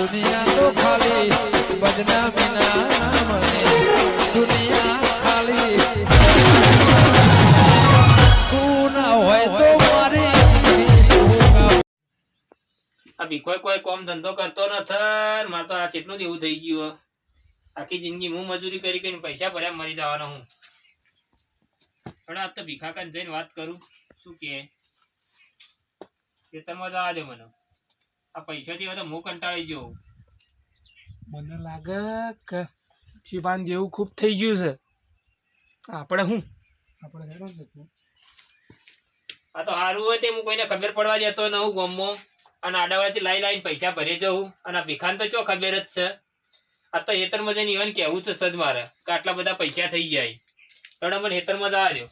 તો તું તો કામ ધંધો કરતો નથી. મારે તો આ કેટલું જ એવું થઈ ગયું આખી જિંદગી હું મજૂરી કરી કરીને પૈસા ભર્યા મરી જવાનો હું. આ તો ભીખા કાન જઈને વાત કરું. શું કે? ખેતરમાં જવા દે મને. આ પૈસાથી હવે તો હું કંટાળી ગયો મને લાગે કે શિવાન જેવું ખૂબ થઈ ગયું છે. આપણે શું? આપણે હેરાન નથી. આ તો સારું હોય તે હું કોઈને ખબર પડવા દેતો ન હું ગમો અને આડાવાળાથી લાઈ લાઈને પૈસા ભરી જવું અને આ ભીખાને તો ચો ખબર જ છે. આ તો હેતરમાં જઈને ઇવન કહેવું છે સજ મારે કે આટલા બધા પૈસા થઈ જાય. પણ મને હેતરમાં જવા દો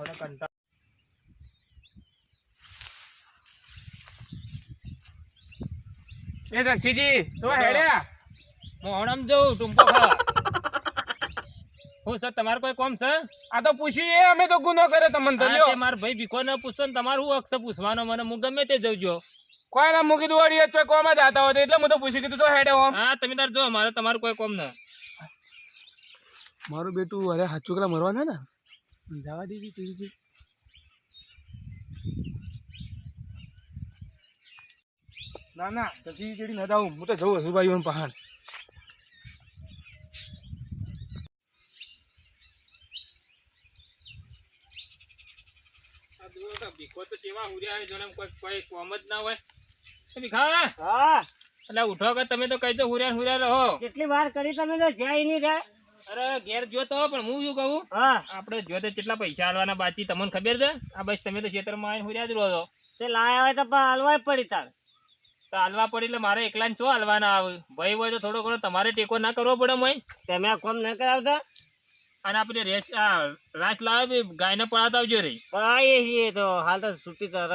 થોડો કંટાળો. એ દક્ષીજી તો હેડ્યા. હું જઉં ટૂંપો ખાવા હું સર તમારે કોઈ કોમ છે? આ તો પૂછ્યું એ અમે તો ગુનો કર્યો તમને તો લ્યો. ભાઈ ભીખો ને પૂછશો ને તમારું હું અક્ષર પૂછવાનો? મને હું ગમે તે જઉં કોઈ ના મૂકી દોડી વચ્ચે કોમ જ આતા હોય એટલે હું તો પૂછી કીધું તો હેડે ઓમ. હા તમે તાર જો મારે તમારું કોઈ કોમ ન. મારું બેટું અરે હાચુકલા મરવાના ને? જવા દીધી ચીડી ના ના તો ચીડી ચીડી ન જાઉં. હું તો જઉં હસુભાઈ પહાડ. ભીખો તો કેવા હુર્યા જોને કોઈ કોઈ કોમ જ ના હોય. ભીખા હા. એટલે ઉઠો કે તમે તો કઈ તો હુર્યા ને હુર્યા રહો. કેટલી વાર કરી તમે તો જાય નહીં જાય. અરે ઘેર જોતો પણ હું શું કહું? હા. આપણે જોતે કેટલા પૈસા આલવાના બાકી તમને ખબર છે? આ બસ તમે તો ખેતરમાં આવીને હુર્યા જ રહો છો. તે લાયા હોય તો હાલવા પડી તાર. તો હાલવા પડી એટલે મારે એકલાને ચો હાલવાના આવે? ભાઈ હોય તો થોડો ઘણો તમારે ટેકો ના કરવો પડે મય. તમે આ કોમ ના કરાવતા? અને આપણે રેસ આ રાસ લાવે ગાય ગાયને પડાવતા આવજો રે. પણ આવીએ છીએ તો હાલ તો છૂટી તર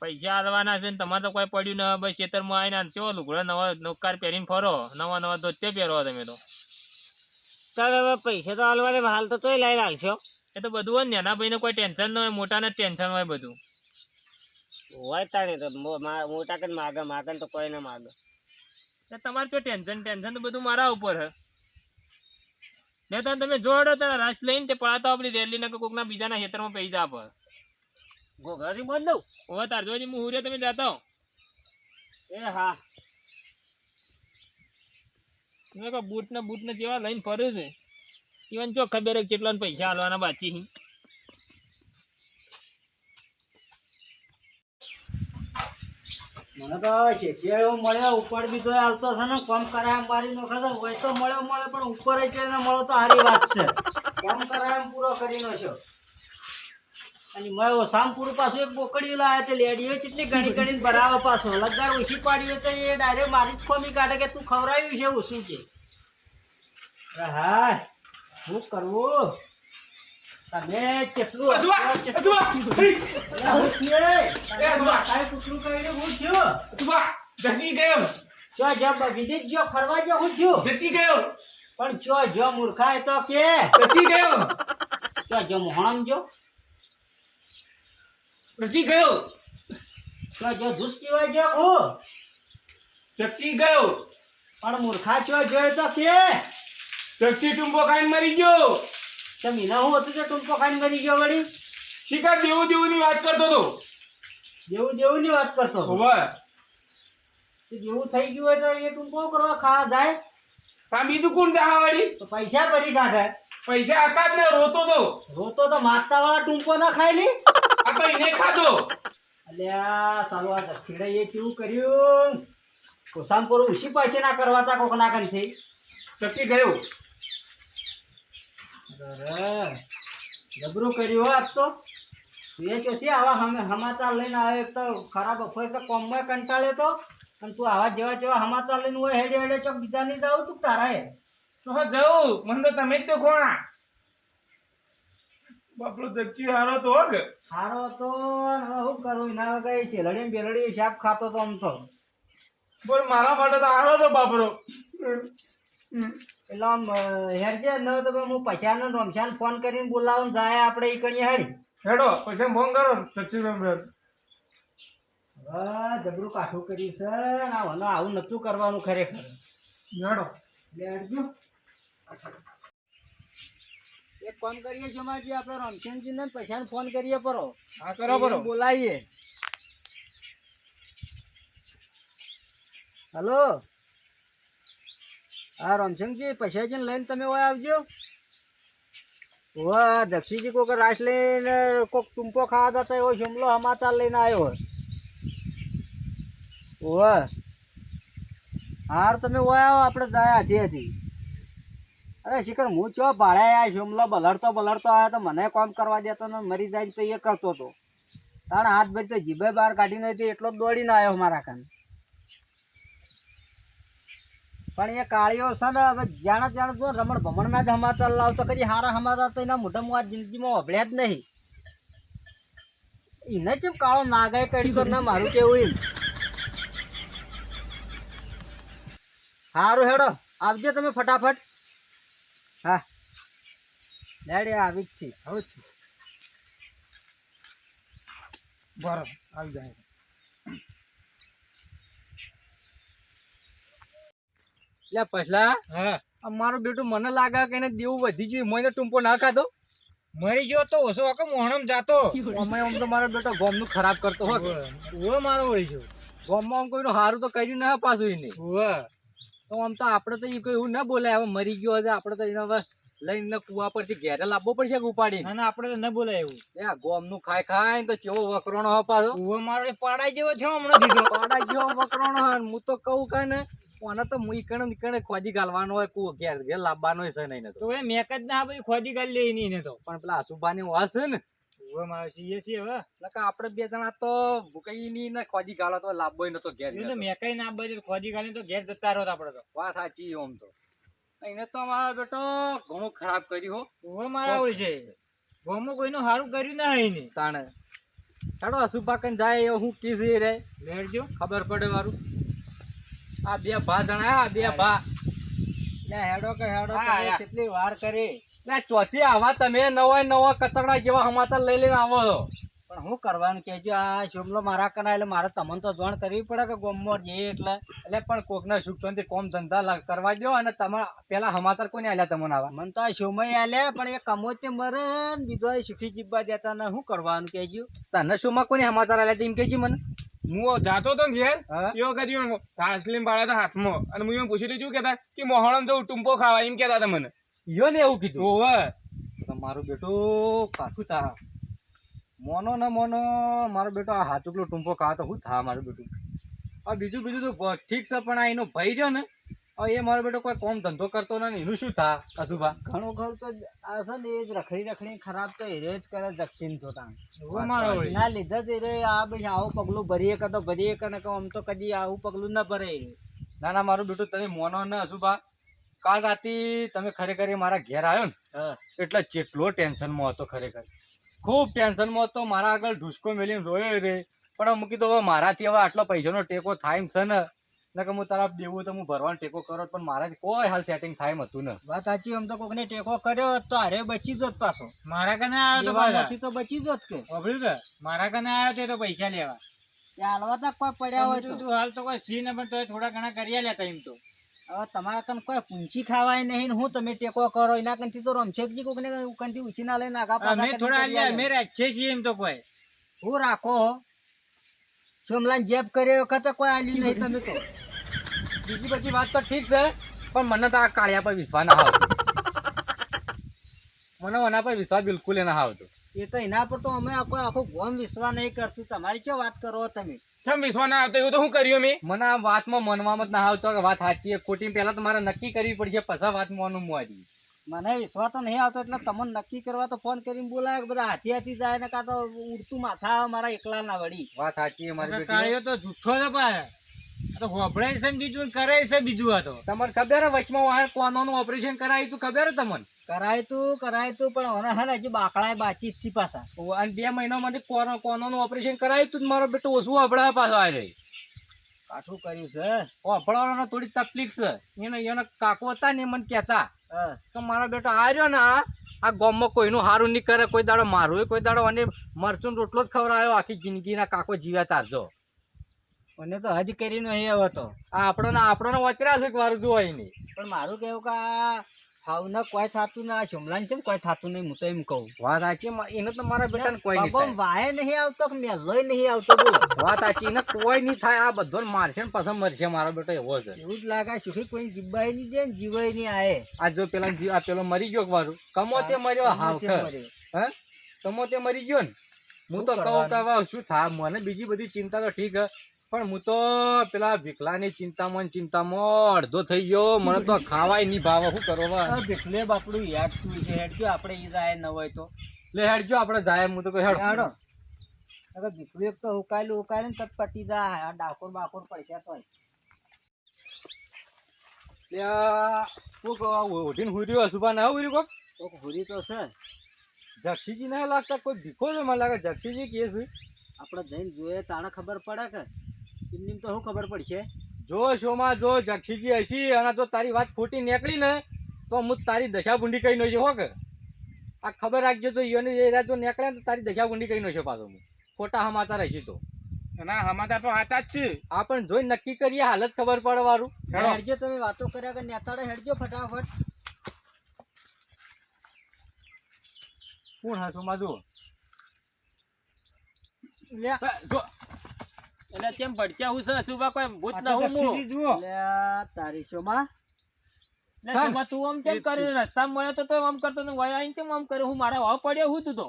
પૈસા હાલવાના છે ને તમારે તો કોઈ પડ્યું ન બસ ખેતરમાં આવીને ચો લુગડા નવા નોકાર પહેરીને ફરો નવા નવા ધોતે પહેરો તમે તો. તાર હવે પૈસા તો હાલવાને હાલ તો તોય લઈ લાગશો એ તો બધું હોય નાના ભાઈને કોઈ ટેન્શન ન હોય મોટાને ટેન્શન હોય બધું. હોય તારે તો મા- મોટા કન માગે માગે તો કોઈ ના માગે. તમારે જો ટેન્શન? ટેન્શન તો બધું મારા ઉપર હે. ને તો તમે જોડો તો રસ લઈને તે પડાતા આપણી રેલી ને કોકના બીજાના ખેતરમાં પૈસા પર ઘોઘરી બોલ દઉં? હવે તાર જોજી હું હુરે તમે જાતા એ હા. મેં કહો બૂટ ને જેવા લઈને ફર્યું છે. ઇવન જો ખબર કેટલા પૈસા હાલવાના બાકી મને તો શેઠિયા એવો મળ્યો, ઉપર બી તો હાલતો છે ને, કોમ કરાય મારી નો ખાતો હોય તો મળ્યો મળે પણ ઉપર છે મળો તો સારી વાત છે. કોમ કરાય પૂરો કરી નો છો અને મયો ઓસામ પૂરું પાછું એક બોકડી લાયા તે લેડીઓ કેટલી ઘણી ઘણી ભરાવે પાછો. લગાર ઓછી પાડી હોય તો એ ડાયરેક્ટ મારી જ ખોમી કાઢે કે તું ખવરાયું છે શું કે? હા શું કરવું? તમે કેટલું જતી ગયો. જો જો વિદેશ ગયો ફરવા ગયો હું થયું? જતી ગયો. પણ જો જો મૂર્ખા તો કે? જતી ગયો. જો જો મોહણ જો? જતી ગયો. જો જો જૂસ પીવા જો ઓ જતી ગયો. પણ મૂર્ખા જો જો એ તો કે? જતી ટુંબો ખાઈને મરી ગયો. તમે ના હું હતું તો ટૂંકો ખાઈને મરી ગયો વળી? શિકાર જેવું જેવું ની વાત કરતો હતો. જેવું જેવું ની વાત કરતો. હોવે. તો જેવું થઈ ગયું હોય તો એ ટુંબો કરવા ખા જાય. તા બીજું કોણ જાવા વળી? તો પૈસા ભરી કાઢે પૈસા હતા જ ને રોતો તો. રોતો તો માગતા વાળા ટુંપો ના ખાઈ લી. તો એને ખાધો. અલ્યા સાલો આ દક્ષિણે એ કેવું કર્યું? કોસામપુર ઉછી પાછી ના કરવાતા કોક ના કંથી જતી ગયો અરે જબરું કર્યું આજ તો. તું એ ચોથી આવા હમે સમાચાર લઈને આવે એક તો ખરાબ અફોય તો કોમમાં કંટાળ્યો તો. અને તું આવા જેવા જેવા સમાચાર લઈને હોય હેડે હેડે ચોક બીજા નહીં જાવ તું તારા હે તો જવું મને તો તમે જ તો કોણા બાપડો દક્ષી હારો તો કે. સારો તો શું કરું? ના કઈ છે. લડી બેલડી શાપ ખાતો તો આમ તો. બોલ મારા માટે તો હારો તો બાપરો એટલે આમ હેરજે હેડજે ન તો હું પૈસાને રમશાન ફોન કરીને બોલાવું જાય આપણે ઈ કણીએ હેડી હેડો પછી ફોન કરો સચિન હવે જબરું કાઠું કર્યું છે આ આવું નતું કરવાનું ખરેખર. હેડો. બેઠજો. એક કામ કરીએ જમાજી આપણે રમશનજી ને પૈસાને ફોન કરીએ પરો. હા કરો પરો. બોલાવીએ હલો? હા રામસિંહજી પૈસા જઈને લઈને તમે હોય આવજો. વાહ દક્ષિણજી કોઈક રાસ લઈને કોઈક ટૂંપો ખાવા હતા એવો જમલો સમાચાર લઈને આવ્યો વાહ હાર તમે હોય આવો આપણે જાય હાથી હતી અરે શિખર, હું ચો ભાડે આ જમલો બલડતો બલડતો આવ્યો તો મને કોમ કરવા દેતો ને મરી જાય તો એ કરતો હતો તાણ હાથ ભાઈ તો જીભે બહાર કાઢીને હતી એટલો દોડીને આવ્યો મારા કાન. પણ એ કાળીઓ છે ને, હવે જાણે જાણે જો રમણ ભમણના જ સમાચાર લાવતો, કદી હારા સમાચાર તો એના મોઢા આ જિંદગીમાં વભળ્યા જ નહીં. એને કેમ કાળો નાગાય કરી તો ના મારું કેવું એમ? સારું હેડો, આવજો તમે ફટાફટ. ડેડી આવી જ હવે જ છે. બરો આવી જાય. લે પછલા હા. મારું બેટું મને લાગે કે એને દેવું વધી ગયું મને ટૂંપો ના ખાતો મરી ગયો તો ઓછો આખો મોહણમ જાતો. અમે આમ તો મારો બેટો ગોમનું ખરાબ કરતો હો ઓ મારો વળી છે ગોમમાં આમ કોઈનું સારું તો કર્યું ના પાછું એને. તો આમ તો આપણે તો એ કોઈ એવું ના બોલાય હવે મરી ગયો હશે આપણે તો એને હવે લઈને કુવા પરથી ઘેરે લાવવો પડશે ઉપાડી ના આપડે આપણે તો ન બોલાય એવું. એ ગોમનું ખાય ખાય તો ચેવો વકરોણો હો પાછો? ઓ મારો પાડાઈ જેવો છે હમણાં દીધો. પાડા જેવો વકરોણો હે હું તો કહું કે ને મને તો મુઈ કણે ને કણે ખોદી ગાલવાનો હોય કુવો ઘેર ઘેર લાવવાનો હોય છે નહીં તો. એ મેક જ ના પછી ખોદી ગાલ લે નહીં તો. પણ પેલા આસુબાની વાસ છે ને. ઓ મારો સીએ છીએ હવે. એટલે કે આપણે બે જણા તો ભૂકાઈ ની ને ખોદી ગાલો તો લાવવો નતો ઘેર. મેકાઈ ના બજે ખોદી ગાલી તો ઘેર જતા રહો આપણે તો. વાત સાચી ઓમ તો. એને તો અમારો બેટો ઘણું ખરાબ કર્યું હો. મારા વળી છે. ગોમમાં કોઈનું સારું કર્યું ના એને તાણે. ચાલો અસુબા જાય એ હું કીસ એ રે. લેડજો. ખબર પડે મારું. આ બે ભા જણા આ બે ભા. લે હેડો કે હેડો હા. કેટલી વાર કરી? લે ચોથી આવા તમે નવા નવા કચકડા જેવા હમાતા લઈ લઈને આવો છો. પણ હું કરવાનું કેજો આ શુભલો મારા કના એટલે મારે તમને તો જોણ કરવી પડે કે ગોમોર જઈએ એટલે એટલે પણ કોકના સુખ કોમ ધંધા કરવા દો અને તમે પેલા હમાતર કોને આલ્યા તમને આવા? મને તો આ શોમય આલ્યા પણ એ કમો તે મરે બીજો સુખી જીવવા દેતા ને હું કરવાનું કેજો તને શુંમાં કોને હમાતર આલ્યા એમ કેજી મને? હું જાતો તો ઘેર હા. એ વખત હાસલીમ પાડ્યા હતા હાથમાં. અને હું એમ પૂછી લીધું કેતા કે મોહણમ તો ટૂંપો ખાવા એમ કેતા હતા મને. યો ને એવું કીધું? ઓવે તો મારું બેટું કાઠું થા. મોનો ને મોનો મારો બેટો આ હાચુકલો ટૂંપો ખાવા તો હું થા મારું બેટું. આ બીજું બીજું તો ઠીક છે પણ આ એનો ભાઈ રહ્યો ને એ મારો બેટો કોઈ કોમ ધંધો કરતો નથી એનું શું થા અશુભા ઘણું ખરું તો આ છે ને એ જ રખડી રખડી ખરાબ તો હેરે જ કરે દક્ષિણ તો તાણ. ઓવે ના લીધા જ રે આ ભાઈ આવું પગલું ભરીએ કે તો ભરીએ કે ને આમ તો કદી આવું પગલું ના ભરે એ. ના ના મારું બેટું તમે મોનો ને અશુભા કાલ રાતે તમે ખરેખર મારા ઘેર આવ્યો ને એટલે જેટલો ટેન્શનમાં હતો ખરેખર. ખૂબ ટેન્શનમાં હતો. મારા આગળ ઢુસકો મેલીને રોયો રે. પણ હું કીધું હવે મારાથી હવે આટલો પૈસાનો ટેકો થાય છે ને. ને કે હું તારા દેવું તો હું ભરવાનો ટેકો કરો. પણ મારાથી કોઈ હાલ સેટિંગ થાય એમ હતું ને. વાત સાચી આમ તો કોકને ટેકો કર્યો હોત તો અરે બચી જોત પાછો. મારા કને આવ્યો તો તો બચી જોત કે. વાપર્યું કે મારા કને આવ્યો તો એ તો પૈસા લેવા. હાલવા તક કોઈ પડ્યા હોય તું. તો હાલ તો કોઈ સી ને પણ તો થોડા ઘણા કરી લેતા એમ તો. હવે તમારા કન કોઈ પૂંછી ખાવાય નહીં હું તમે ટેકો કરો એના કંથી તો રમશેકજી કોકને કંથી ઉછીના લઈને આગા પાછા થોડા આલે. અમે રાખીએ છીએ એમ તો કોઈ. હું રાખો સોમલાન જેબ કર્યો વખત કોઈ આલી નહીં તમે તો. બીજી બધી વાત તો ઠીક છે પણ મને તો આ કાળિયા પર વિશ્વાસ ના આવતો. મને એના પર વિશ્વાસ બિલકુલ ના આવતો. એ તો એના પર તો અમે આખો આખો ગોમ વિશ્વાસ નહીં કરતું. તમારી કયો વાત કરો તમે? કેમ વિશ્વાસ ના આવતો એવું તો શું કર્યું મેં? મને આ વાતમાં મનવામાં જ ના આવતો કે વાત સાચી છે. ખોટી પહેલા તો મારે નક્કી કરવી પડશે પછી વાત મોનું મોજી મને વિશ્વાસ તો નહીં આવતો એટલે તમને નક્કી કરવા તો ફોન કરીને બોલાય બધા હાથી હાથી જાય ને કાં તો ઉડતું માથા આવે મારા એકલા ના વળી. વાત સાચી મારી કાળીઓ તો જુઠ્ઠો છે ભાઈ. તો હોભળાય છે બીજું કરે છે બીજું આ તો. તમને ખબર વચમાં કોનો કોનોનું ઓપરેશન કરાયું તું ખબર તમને? કરાય તું કરાય તું પણ હવે હે ને હજી બાકડાય બાચી છી પાછા. અને બે મહિના માટે કોનો કોનોનું ઓપરેશન કરાયું તું મારો બેટો ઓછું અભડાય પાછો આવી કાઠું કર્યું છે. ઓફળવાનો થોડી તકલીફ છે. એને એના કાકો હતા ને મને કહેતા. કે મારો બેટો આવ્યો ને આ ગામમાં કોઈનું સારું નહીં કરે કોઈ દાડો મારું કોઈ દાડો અને મરચું રોટલો જ ખવડાયો આખી જિંદગીના કાકો જીવ્યા તારજો મને તો હજ કરીને અહીં આવ્યો હતો આ આપણો ને આપણો વચરા છે કે વારું જોવાય નહીં. પણ મારું કેવું કે કોઈ થાતું ના શમલાને કેમ કોઈ થાતું નહીં? હું તો એમ કહું. વાત સાચી એને તો મારા બેટાને કોઈ નહીં વાય નહીં આવતો કે મેલોય નહીં આવતો બોલો. વાત સાચી એને કોઈ નહીં થાય. આ બધો મારશે ને પસંદ મરશે મારો બેટો એવો છે. એવું જ લાગે સુખી કોઈ જીવાય નહીં દે ને જીવાય નહીં આયે. આ જો પેલા આ પેલો મરી ગયો વારું કમો તે મર્યો હાવ મરે. હે? કમો તે મરી ગયો ને. હું તો કહું કે શું થાય મને બીજી બધી ચિંતા તો ઠીક હે. પણ હું તો પેલા ભીખલાની ચિંતામાં ચિંતામાં અડધો થઈ ગયો. મને તો ખાવાય નહીં ભાવે. શું કરો? ભીખલે બાપડું યાદ તું છે? હેડજો આપણે ઈ રાય ન હોય તો. લે હેડજો આપણે જાય. હું તો કહું હેડો. અગર ભીખલું એક તો ઉકાયેલું ઉકાયેલું તત પટી જાય. આ ડાકોર બાકોર પડશે તો ઓઢીને હુઈ સુભા ના કોક? કોક હુરી તો છે. જક્ષીજી ના લાગતા? કોઈ ભીખો છે? મને લાગે જક્ષીજી કે છે. આપણે જઈને જોઈએ તાણે ખબર પડે કે એમની તો શું ખબર પડશે? જો શોમાં જો જક્ષીજી હશી અને જો તારી વાત ખોટી નીકળી ને તો હું તારી દશા ગુંડી કહી નો હો કે. આ ખબર રાખજો તો યોને એ રાત જો નીકળે ને તો તારી દશા ગુંડી કહી નો છે પાછો હું ખોટા હમાતા રહીશી તો. ના સમાચાર તો સાચા જ છે. આ પણ જોઈ નક્કી કરીએ હાલત ખબર પડે વારું હેડો. હેડજો તમે વાતો કર્યા કે નેતાડે હેડજો ફટાફટ. કોણ હા શોમાં જો લે જો. એટલે કેમ ભડક્યા હું છે સુભા કોઈ ભૂત ન તો હું હું. તારી શોમાં. તું આમ કેમ એ જ કરે રસ્તામાં મળ્યો તો તો આમ કરતો ને વય આઈને કેમ આમ કરે? હું મારા વાવ પડ્યો હું તું તો.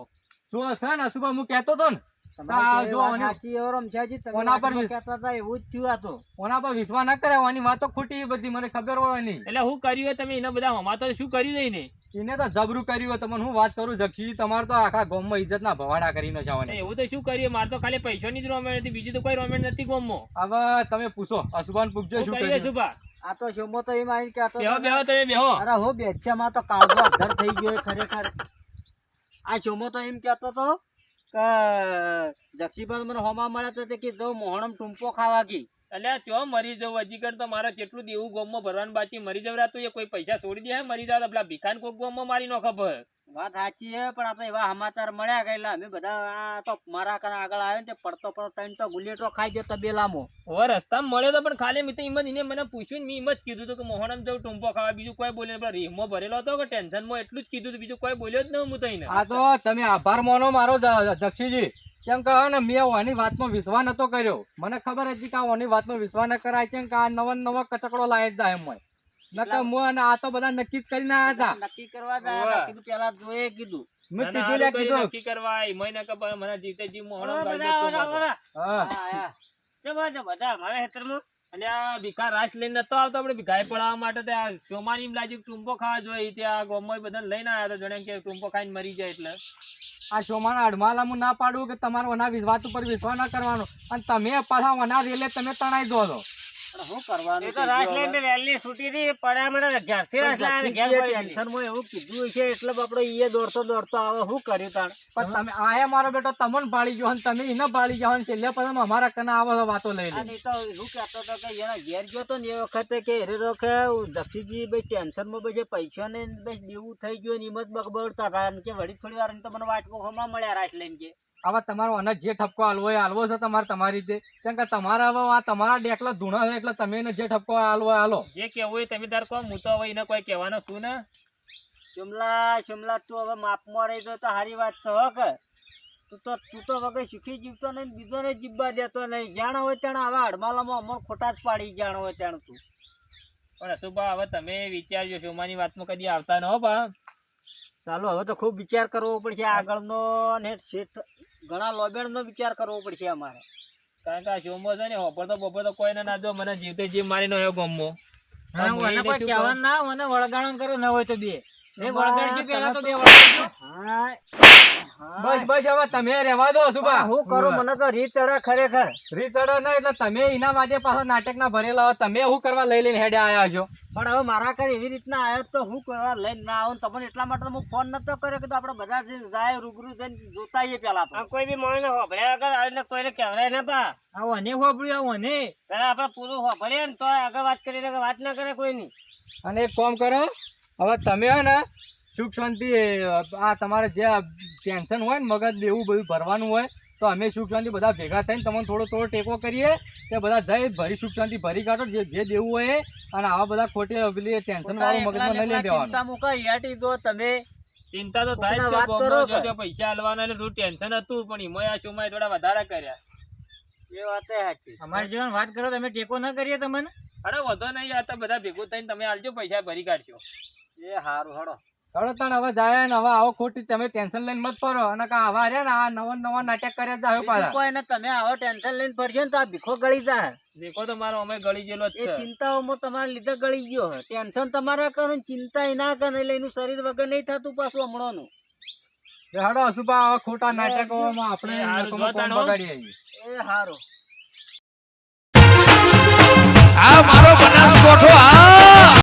જો છે ને સુભા હું કહેતો તો ને. આ કેવી જો વાત અને- સાચી છે, રમશાજી તમે કોના પર વાતમાં વિસ- કહેતા હતા એવું જ થયું આ તો. પર વિશ્વાસ ના કરાવવાની વાતો ખોટી એ બધી મને ખબર હોય નહીં. એટલે હું કર્યું તમે એના બધા હમા તો શું કર્યું નહીં ને? એને તો જબરું કર્યું હોય તમને હું વાત કરું જક્ષીજી તમારે તો આખા ગોમમાં ઇજ્જત ના ભવાડા કરીને જવાની. એવું તો શું કરીએ મારે તો ખાલી પૈસાની જ રોમેન્ટ હતી બીજું તો કોઈ રોમેન્ટ નથી ગોમમાં. હવે તમે પૂછો અશુભાન પૂછજો શું કરીએ કર્યું. આ તો શોમો તો એમ આવીને કહેતો બેહો હતો બેહો તમે બેહો. અરે હો બેચ્છામાં તો કાળો અધર થઈ ગયો ખરેખર. આ શોમો તો એમ કહેતો તો કે જક્ષીભાઈ મને હોમા મળ્યા તો કે જો મોહણમ ટૂંપો ખાવા ગઈ. એટલે ચો મરી જવું? હજી કર તો મારે કેટલું દેવું ગોમમાં ભરવાનું બાકી મરી જવરાતું એ કોઈ પૈસા છોડી દે હે મરી જાવ તો પેલા ભીખાન કોક ગોમમાં મારી નો ખબર વાત સાચી છે પણ આ તો એવા સમાચાર મળ્યા ગયેલા અમે બધા આ તો મારા કાને આગળ આવ્યો ને પડતો પડતો તને તો ગુલેટો ખાઈ ગયો તબેલામાં. હવે રસ્તામાં મળ્યો તો પણ ખાલી મેં તો એમ જ એને મને પૂછ્યું ને મેં એમ જ કીધું હતું કે મોહનમ જવું ટૂંપો ખાવા બીજું કોઈ બોલે નહીં. પેલા રીહમાં ભરેલો હતો કે ટેન્શનમાં? એટલું જ કીધું હતું. બીજું કોઈ બોલ્યો જ નહીં હું તઈને આ તો તમે આભાર માનો મારો જક્ષીજી કેમ કે ને મેં ઓની વાતમાં વિશ્વાસ નતો કર્યો. મને ખબર હતી કે આ ઓની વાતમાં વિશ્વાસ ન કરાય કેમ કે આ નવો નવો કચકડો લાયક જાય એમ હોય. નકર હું અને આ તો બધા નક્કી જ કરીને આવ્યા હતા. નક્કી કરવા જાય કીધું પેલા જોઈએ કીધું. મેં કીધું લે કીધું. નક્કી કરવા એ મહિના કે મને. હા. હા, મારા હેતરમાં. અને આ ભીખા રાસ લઈને નતો આવતો આપણે ભીખાઈ પડાવવા માટે તે આ સોમાની કે ટૂંપો ખાવા જોઈએ. ત્યાં ગોમો બધા લઈને આવ્યા હતા. જણે કે ટૂંપો ખાઈને મરી જાય એટલે. આ શોમાના અડમાલા હું ના પાડું કે તમારે ઓના વાત ઉપર વિશ્વાસ ના કરવાનો. અને તમે પાછા ઓના રેલે તમે તણાઈ દો છો. શું કરવાનું એ તો રાસ લઈને વહેલી છૂટી હતી પડ્યા મને ઘેરથી રાસ લાવીને ઘેર જક્ષીજીએ પડી એવું કીધું છે એટલે આપણે ઈએ દોડતો દોડતો આવે શું કર્યું તાણ? પણ તમે આયા મારો બેટો તમને પાડી ગયો અને તમે એને પાડી ગયો અને છેલ્લે પછી અમારા કને આવો વાતો લઈ લે તો શું કહેતો હતો કે એના ઘેર ગયો તો ને એ વખતે કે હેરે તો કે દક્ષીજી ભાઈ ટેન્શનમાં ભાઈ જે પૈસા ને ભાઈ દેવું થઈ ગયું ને એમ જ બગબડતા હતા. કે વળી થોડી વાર તો મને વાટકો હમણાં મળ્યા રાસ લઈને કે. આવા તમારો અને જે ઠપકો હાલવો એ હાલવો છે તમારે તમારી રીતે. કેમ કે તમારા હવે આ તમારા ડેકલા ધૂણા છે એટલે તમે એને જે ઠપકો હાલવો હાલો જે કેવું હોય તમે તાર કહો હું તો હવે એને કોઈ કહેવાનો છું ને. શિમલા શિમલા તું હવે માપમાં રહી તો તો સારી વાત છે હો કે? તું તો તું તો વગર સુખી જીવતો નહીં બીજો ને જીવવા દેતો નહીં. જાણ હોય ત્યાં આવા હડમાલામાં અમર ખોટા જ પાડી જાણ હોય ત્યાં તું. પણ અશુભા હવે તમે વિચારજો સોમાની વાતમાં કદી આવતા ન હો બા ચાલો હવે તો ખૂબ વિચાર કરવો પડશે. આગળનો ને શેઠ ઘણા લોબેડનો વિચાર કરવો પડશે અમારે. કારણ કે આ શોમાં છે ને હોપર તો બપોર તો કોઈ ના જો મને જીવતે જીવ મારી નો ગમો. હા, મને એને કોઈ કહેવાનું ના મને વળગાણો કરો ન હોય તો બે. એ વળગાડજો પહેલા તો બે હા. બસ બસ હવે તમે રહેવા દો સુભા. હું કરું મને તો રીત ચડે ખરેખર. રીચડો ને એટલે તમે એના માટે પાછા નાટક ના ભરેલા હો તમે શું કરવા લઈ લઈને હેડે આયા છો? પણ હવે મારા ઘરે એવી રીતના આવ્યો તો હું કરવા લઈને ના આવું તમને એટલા માટે હું ફોન નતો કર્યો કે તો આપણે બધા જાય રૂબરૂ જઈને જોતા આવીએ પેલા તો. કોઈ બી માણસ હોભળ્યા વગર એટલે કોઈને કહેવાય ને પા આવો અને હોભળ્યું આવો ને. પેલા આપણે પૂરું હોભળીએ ને તો આગળ વાત કરી વાત ના કરે કોઈ નહીં અને એક કામ કરો હવે તમે હે ને સુખ શાંતિ આ તમારે જે ટેન્શન હોય ને મગજ એવું બધું ભરવાનું હોય તો અમે સુખ શાંતિ બધા ભેગા થઈને તમને થોડો થોડો ટેકો કરીએ તે બધા જઈ ભરી સુખ શાંતિ ભરી કાઢો જે જે દેવું હોય અને આવા બધા ખોટી પેલી ટેન્શન વાળું મગજમાં નહીં લઈ દેવાનું ચિંતા મૂકો યાટી દો તમે ચિંતા તો થાય છે વાત કરો પૈસા હલવાના એટલે થોડું ટેન્શન હતું પણ ઈમોય આ ચોમાય થોડા વધારે કર્યા. એ વાત સાચી. અમારી જીવન વાત કરો તમે ટેકો ના કરીએ તમને અરે વધો નહીં આ તો બધા ભેગું થઈને તમે આલજો પૈસા ભરી કાઢશો. એ સારું હડો તણ હવે જાય ને હવે આવો ખોટી તમે ટેન્શન લઈને મત ફરો. અને કા આવા રહ્યા ને આ નવા નવા નાટક કરે જાય બીજું પાછા. કોઈ ને તમે આવો ટેન્શન લઈને ફરશો ને તો આ ભીખો ગળી જાય. ભીખો તો મારો અમે ગળી ગયેલો એ છે. ચિંતાઓમાં તમારા લીધે ગળી ગયો ટેન્શન તમારા કરે ચિંતા એ ના કરે એટલે એનું શરીર વગર નહીં થતું પાછું હમણાંનું. હેડો અશુભા આવા ખોટા નાટકોમાં આપણે એ હારું નકમો જોતા કોમ નો. બગાડી આવીએ એ હારો. આ મારો બનાસકોઠો આ